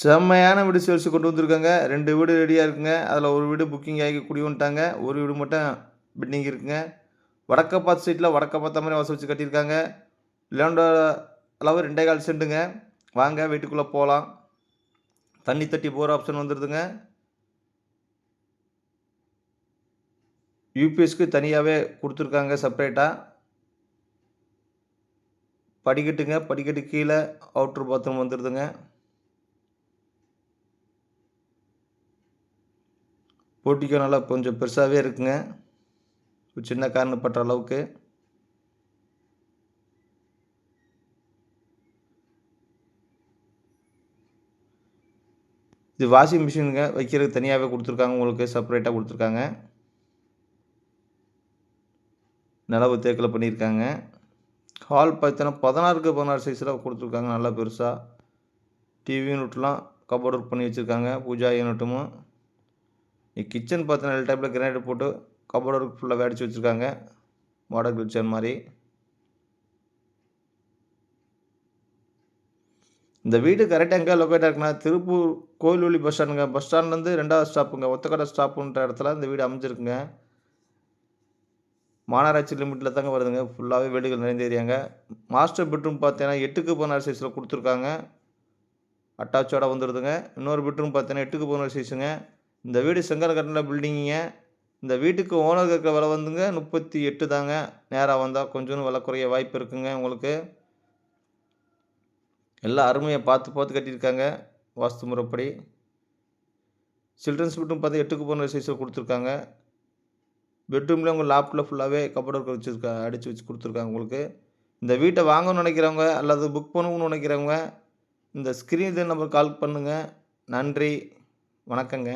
செம்மையான வீடு சேல்ஸு கொண்டு வந்திருக்காங்க. ரெண்டு வீடு ரெடியாக இருக்குங்க. அதில் ஒரு வீடு புக்கிங் ஆகி குடி வந்துட்டாங்க. ஒரு வீடு மட்டும் பில்டிங் இருக்குங்க. வடக்க பார்த்த சைட்டில் வடக்க பார்த்த மாதிரி வசதி வச்சு கட்டியிருக்காங்க. லேண்டோட அளவு ரெண்டே கால் சென்ட்டுங்க வாங்க வீட்டுக்குள்ளே போகலாம் தண்ணி தட்டி போகிற ஆப்ஷன் வந்துடுதுங்க யூபிஎஸ்க்கு தனியாகவே கொடுத்துருக்காங்க செப்பரேட்டாக படிக்கட்டுங்க. படிக்கட்டு கீழே அவுட்ரு பாத்ரூம் வந்துடுதுங்க போட்டிக்கோ நல்லா கொஞ்சம் பெருசாகவே இருக்குங்க. ஒரு சின்ன பட்டுற அளவுக்கு. இது வாஷிங் மிஷினுங்க. வைக்கிறதுக்கு தனியாகவே கொடுத்துருக்காங்க. உங்களுக்கு செப்பரேட்டாக கொடுத்துருக்காங்க. நிலவு தேக்கில் பண்ணியிருக்காங்க. ஹால் பார்த்தோன்னா பதினாறுக்கு பதினாறு சைஸில் கொடுத்துருக்காங்க. நல்லா பெருசாக டிவி யூனிட்லாம் கபோர்ட் ஒர்க் பண்ணி வச்சுருக்காங்க. பூஜா யூனிட்டும் கிச்சன் பார்த்தீங்கன்னா எல்லா டைப்பில் கிரானைட் போட்டு கபோர்ட் ஒர்க் ஃபுல்லாக வேடிச்சு வச்சுருக்காங்க. மாடல் கிச்சன் மாதிரி. இந்த வீடு கரெக்டாக எங்கே லொக்கேட் இருக்குன்னா திருப்பூர் கோயிலுள்ளி பஸ் ஸ்டாண்டுங்க பஸ் ஸ்டாண்ட்லேருந்து ரெண்டாவது ஸ்டாப்புங்க ஒத்தக்கடை ஸ்டாப்புன்ற இடத்துல இந்த வீடு அமைஞ்சிருக்குங்க. மாநகராட்சி லிமிட்டில் தாங்க வருதுங்க. ஃபுல்லாகவே வீடுகள் நிறைந்த ஏரியாங்க மாஸ்டர் பெட்ரூம் பார்த்தீங்கன்னா எட்டுக்கு பதினாறு சைஸில் கொடுத்துருக்காங்க. அட்டாச்சோட வந்துடுதுங்க இன்னொரு பெட்ரூம் பார்த்தீங்கன்னா எட்டுக்கு பதினாறு சைஸுங்க இந்த வீடு செங்கல் கட்டின பில்டிங்குங்க இந்த வீட்டுக்கு ஓனர் இருக்கிற விலை வந்துங்க முப்பத்தி எட்டு தாங்க. நேராக வந்தால் கொஞ்சம் விலை குறைய வாய்ப்பு இருக்குங்க உங்களுக்கு. எல்லாம் அருமையாக பார்த்து பார்த்து கட்டியிருக்காங்க வாஸ்து முறைப்படி. சில்ட்ரன்ஸ் பெட்ரூம் பார்த்து எட்டுக்கு போன சைஸில் கொடுத்துருக்காங்க. பெட்ரூமில் உங்கள் லாப்டில் ஃபுல்லாகவே கபோர்ட் வச்சுருக்கா அடித்து வச்சு கொடுத்துருக்காங்க உங்களுக்கு. இந்த வீட்டை வாங்கணும்னு நினைக்கிறவங்க அல்லது புக் பண்ணணும்னு நினைக்கிறவங்க இந்த ஸ்க்ரீன் நம்பர் கால் பண்ணுங்கள் நன்றி வணக்கங்க.